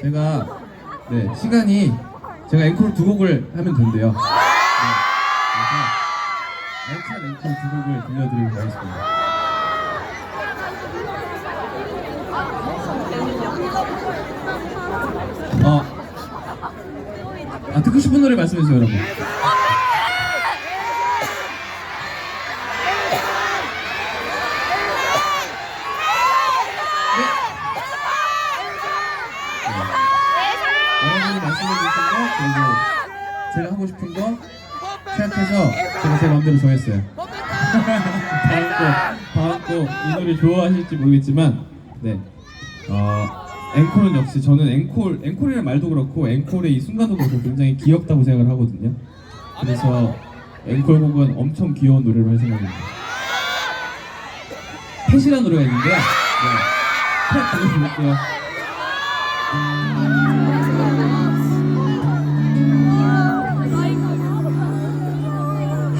제가 네 시간이 제가 앵콜 두 곡을 하면 된대요. 네, 그래서 알찬 앵콜 두 곡을 들려드리고 가겠습니다. 어, 아 듣고 싶은 노래 말씀해 주세요, 여러분. 여러분이 말씀해 주신 거 그리고 제가 하고 싶은 거 생각해서 제가 제 마음대로 정했어요. 다음 곡, 다음 곡이 노래 좋아하실지 모르겠지만, 네, 어, 앵콜은 역시 저는 앵콜, 앵콜이라는 말도 그렇고 앵콜의 이 순간도 그렇고 굉장히 귀엽다고 생각을 하거든요. 그래서 앵콜 곡은 엄청 귀여운 노래로 할 생각입니다. 펫이라는 노래가 있는데요. 네, 펫 들려드릴게요.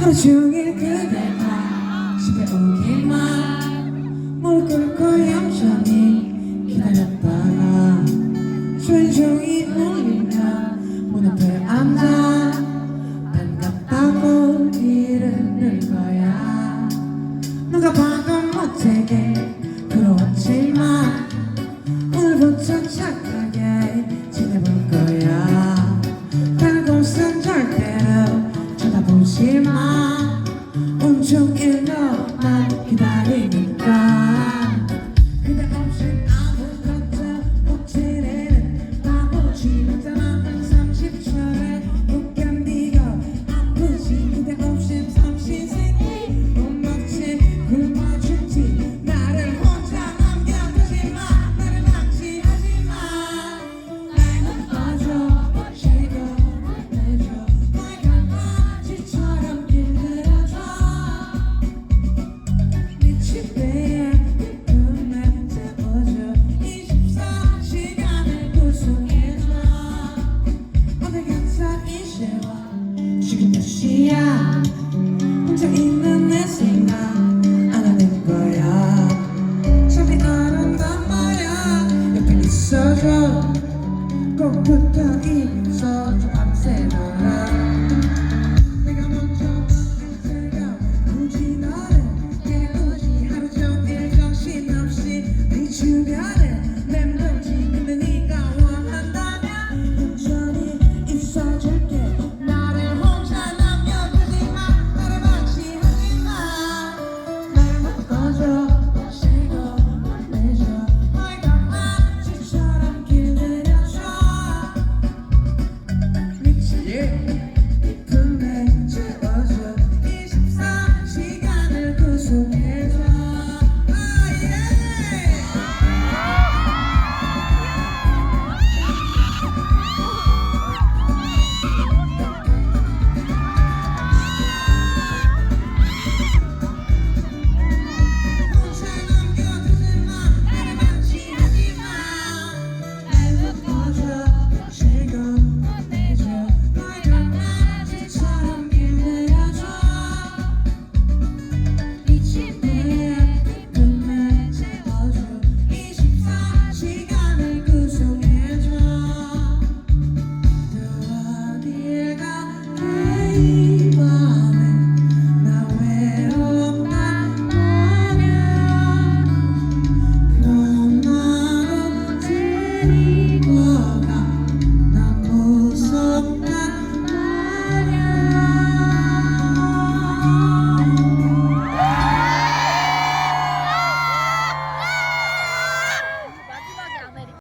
하루 종일 그대가 집에 오기만 뭘 끌고 얌전히 기다렸다가 조용히 울리면 문 앞에 앉아 반갑다고 이름을 거야. 누가 봐도 못되게 부러웠지만 오늘부터 착하 말야 옆에 있어줘 꼭 붙어 있어줘 밤새 놀아